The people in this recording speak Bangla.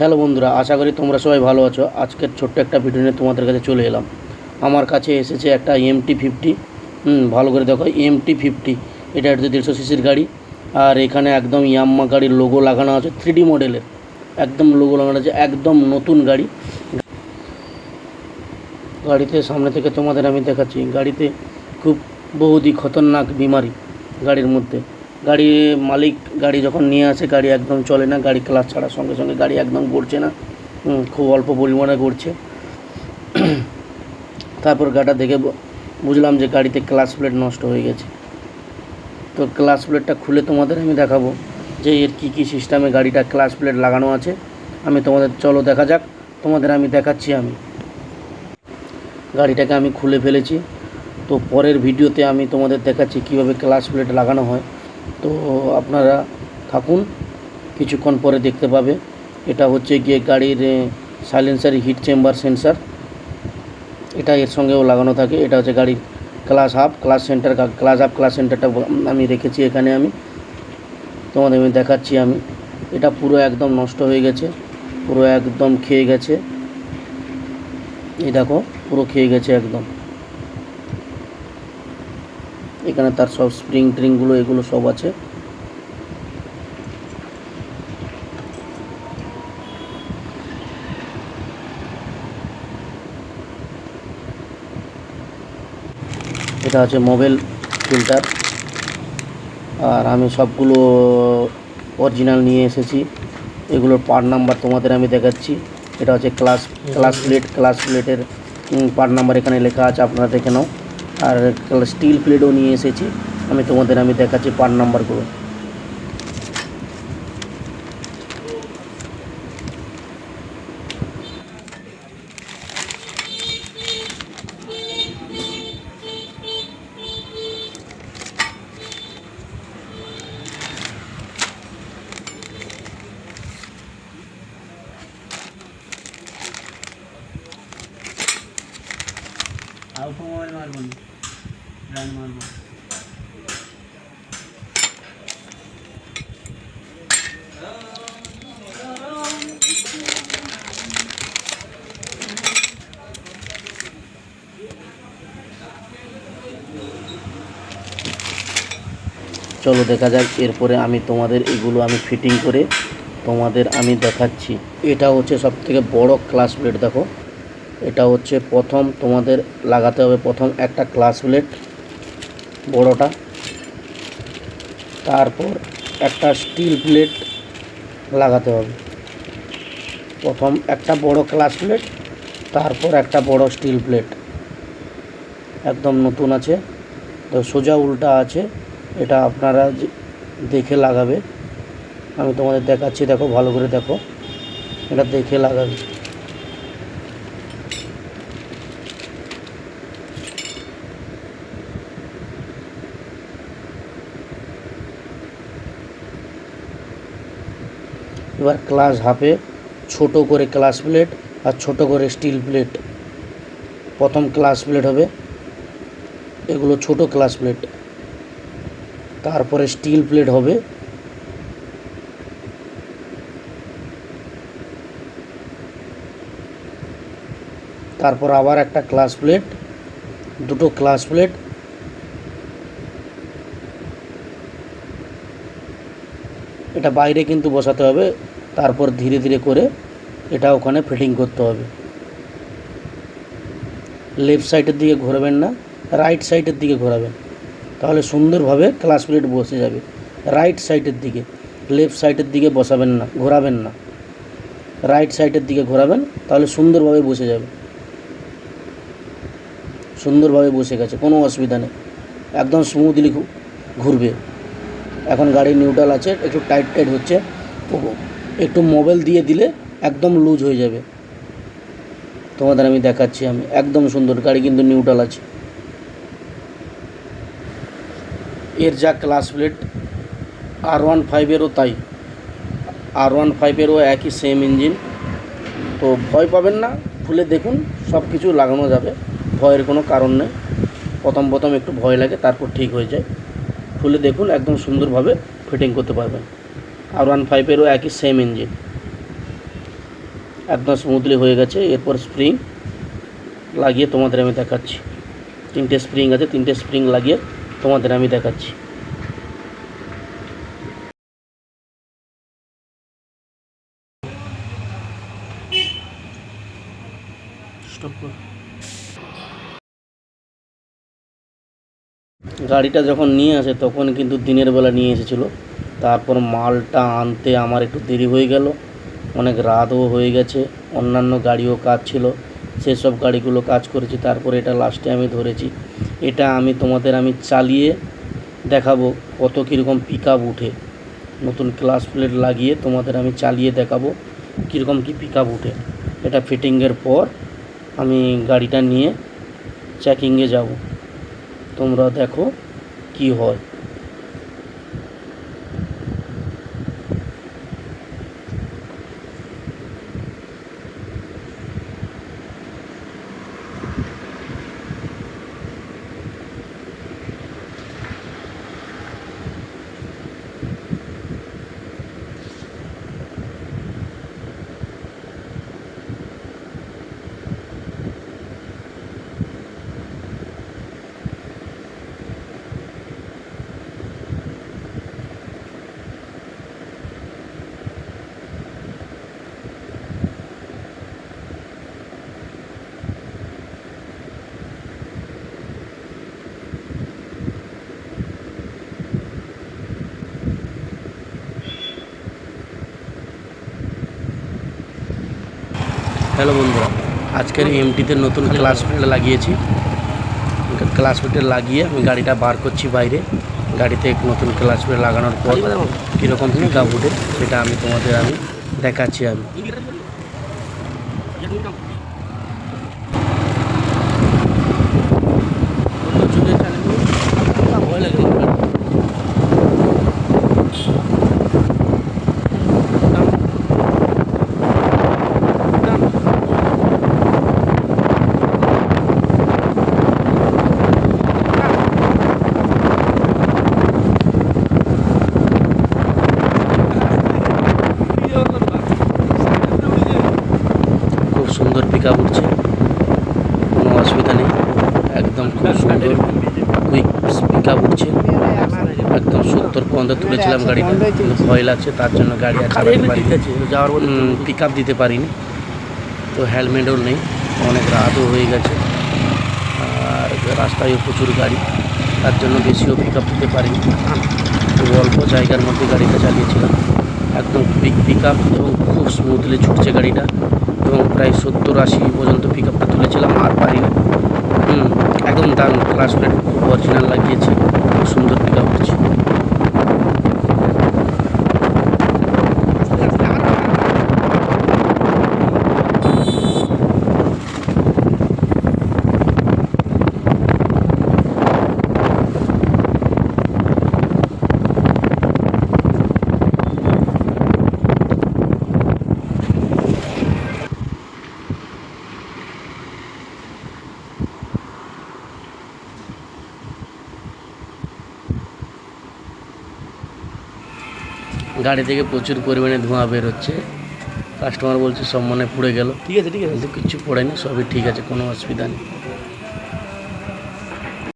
হ্যালো বন্ধুরা, আশা করি তোমরা সবাই ভালো আছো। আজকের ছোট্ট একটা ভিডিও নিয়ে তোমাদের কাছে চলে এলাম। আমার কাছে এসেছে একটা এমটি ফিফটি ভালো করে দেখো এমটি ফিফটি এটা হচ্ছে দেড়শো সিসির গাড়ি। আর এখানে একদম ইয়াম্মা গাড়ির লোগো লাগানো আছে থ্রি মডেলের একদম লোগো লাগানো আছে, একদম নতুন গাড়ি। গাড়িতে সামনে থেকে তোমাদের আমি দেখাচ্ছি, গাড়িতে খুব বহুদি খতরনাক বিমারি গাড়ির মধ্যে। গাড়ি মালিক গাড়ি যখন নিয়ে আসে, গাড়ি একদম চলে না, গাড়ি ক্লাস ছাড়ার সঙ্গে সঙ্গে গাড়ি একদম গড়ছে না খুব অল্প পরিমাণে ঘুরছে তারপর গাড়িটা দেখে বুঝলাম যে গাড়িতে ক্লাস প্লেট নষ্ট হয়ে গেছে। তো ক্লাস প্লেটটা খুলে তোমাদের আমি দেখাবো যে এর কী কী সিস্টেমে গাড়িটা ক্লাস প্লেট লাগানো আছে। আমি তোমাদের, চলো দেখা যাক, তোমাদের আমি দেখাচ্ছি আমি। গাড়িটাকে আমি খুলে ফেলেছি। তো পরের ভিডিওতে আমি তোমাদের দেখাচ্ছি কীভাবে ক্লাস প্লেট লাগানো হয়। তো আপনারা থাকুন, কিছুক্ষণ পরে দেখতে পাবে। এটা হচ্ছে গিয়ে গাড়ির সাইলেন্সার হিট চেম্বার সেন্সার এটা এর সঙ্গেও লাগানো থাকে। এটা হচ্ছে গাড়ির class half class center class half class সেন্টারটা আমি রেখেছি এখানে আমি। তোমাদের আমি দেখাচ্ছি আমি। এটা পুরো একদম নষ্ট হয়ে গেছে। পুরো একদম খেয়ে গেছে। এই দেখো, পুরো খেয়ে গেছে একদম। এখানে তার সব স্প্রিং ট্রিংগুলো এগুলো সব আছে। এটা হচ্ছে মোবাইল ফিল্টার আর আমি সবগুলো অরিজিনাল নিয়ে এসেছি। এগুলোর পার্ট নাম্বার তোমাদের আমি দেখাচ্ছি। এটা হচ্ছে ক্লাস ক্লাস প্লেট ক্লাস প্লেটের পার্ট নাম্বার এখানে লেখা আছে, আপনারা দেখে নাও। আর স্টিল প্লেটও নিয়ে এসেছি। আমি তোমাদের, আমি দেখাচ্ছি পার্ট নাম্বারগুলো আউট মোবাইল মারবো না। ব্র্যান্ড মারবো চলো দেখা যাক, এরপরে আমি তোমাদের এগুলো আমি ফিটিং করে তোমাদের আমি দেখাচ্ছি। এটা হচ্ছে সব থেকে বড় ক্লাস প্লেট দেখো। এটা হচ্ছে প্রথম তোমাদের লাগাতে হবে, প্রথম একটা ক্লাস প্লেট বড়টা। তারপর একটা স্টিল প্লেট লাগাতে হবে। প্রথম একটা বড় ক্লাস প্লেট তারপর একটা বড় স্টিল প্লেট একদম নতুন আছে। তো সোজা উল্টা আছে। এটা আপনারা দেখে লাগাবে। আমি তোমাদের দেখাচ্ছি, দেখো, ভালো করে দেখো। এটা দেখে লাগাবে। এবার ক্লাস হাফে ছোট করে ক্লাস প্লেট আর ছোট করে স্টিল প্লেট প্রথম ক্লাস প্লেট হবে, এগুলো ছোট ক্লাস প্লেট তারপরে স্টিল প্লেট হবে। তারপর আবার একটা ক্লাস প্লেট দুটো ক্লাস প্লেট এটা বাইরে কিন্তু বসাতে হবে তারপর ধীরে ধীরে করে এটা ওখানে ফিটিং করতে হবে। লেফট সাইডের দিকে ঘোরাবেন না, রাইট সাইডের দিকে ঘোরাবেন। তাহলে সুন্দরভাবে ক্লাস প্লেট বসে যাবে। রাইট সাইডের দিকে, লেফট সাইডের দিকে বসাবেন না, ঘোরাবেন না। রাইট সাইডের দিকে ঘোরাবেন, তাহলে সুন্দরভাবে বসে যাবে। সুন্দরভাবে বসে গেছে, কোনো অসুবিধা নেই। একদম স্মুথলি ঘুরবে। এখন গাড়ি নিউট্রাল আছে, একটু টাইট টাইট হচ্ছে একটু মোবাইল দিয়ে দিলে একদম লুজ হয়ে যাবে। তোমাদের আমি দেখাচ্ছি, আমি একদম সুন্দর গাড়ি কিন্তু নিউট্রাল আছে। এর যা ক্লাস প্লেট আর ওয়ান ফাইভেরও তাই। আর ওয়ান ফাইভেরও একই সেম ইঞ্জিন তো ভয় পাবেন না, খুলে দেখুন সব কিছু লাগানো যাবে, ভয়ের কোনো কারণ নেই। প্রথম প্রথম একটু ভয় লাগে, তারপর ঠিক হয়ে যায়। খুলে দেখুন, একদম সুন্দরভাবে ফিটিং করতে পারবেন। আর ওয়ান ফাইভেরও একই সেম ইঞ্জিন একদম স্মুথলি হয়ে গেছে, এরপর স্প্রিং লাগিয়ে তোমাদের আমি দেখাচ্ছি। তিনটে স্প্রিং আছে, তিনটে স্প্রিং লাগিয়ে তোমাদের আমি দেখাচ্ছি। গাড়িটা যখন নিয়ে আসে, তখন কিন্তু দিনের বেলা নিয়ে এসেছিল। তারপর মালটা আনতে আমার একটু দেরি হয়ে গেল। অনেক রাতও হয়ে গেছে, অন্যান্য গাড়িও কাজ ছিল, সেসব গাড়িগুলো কাজ করেছি, তারপরে এটা লাস্টে আমি ধরেছি। এটা আমি তোমাদের আমি চালিয়ে দেখাবো কত কীরকম পিক আপ উঠে। নতুন ক্লাস প্লেট লাগিয়ে তোমাদের আমি চালিয়ে দেখাবো কীরকম কী পিক আপ উঠে। এটা ফিটিংয়ের পর আমি গাড়িটা নিয়ে চেকিংয়ে যাব। তোমরা দেখো কি হয়। হ্যালো বন্ধুরা, আজকের এমটিতে নতুন ক্লাস প্লেট লাগিয়েছি। ক্লাস প্লেটে লাগিয়ে আমি গাড়িটা বার করছি বাইরে। গাড়িতে নতুন ক্লাস প্লেট লাগানোর পর কীরকম পিকআপ উঠে সেটা আমি তোমাদের আমি দেখাচ্ছি আমি খুব সুন্দর পিক আপ উঠছে কোনো অসুবিধা নেই একদম খুব সুন্দর কুইক পিক আপ উঠছে একদম সত্তর পর্যন্ত তুলেছিলাম গাড়িটা। কিন্তু ভয় লাগছে তার জন্য গাড়ি আর চালাতে পারি যাওয়ার পিক আপ দিতে পারিনি। তো হেলমেটও নেই অনেক রাতও হয়ে গেছে। আর রাস্তায়ও প্রচুর গাড়ি তার জন্য বেশিও পিক আপ দিতে পারিনি। খুব অল্প জায়গার মধ্যে গাড়িটা চালিয়েছিলাম। একদম পিক পিক আপ এবং খুব স্মুথলি ছুটছে গাড়িটা। এবং প্রায় সত্তর আশি পর্যন্ত পিক আপটা তুলেছিলাম আর পারিনি। হুম একদম দারুণ ক্লাস প্লেট খুব অরিজিনাল লাগিয়েছি খুব সুন্দর পিক আপ হচ্ছে। গাড়ি থেকে প্রচুর পরিমাণে ধোঁয়া বেরোচ্ছে কাস্টমার বলছে সব মনে পড়ে গেল। ঠিক আছে ঠিক আছে। কিন্তু কিচ্ছু পড়েনি সবই ঠিক আছে কোনো অসুবিধা নেই।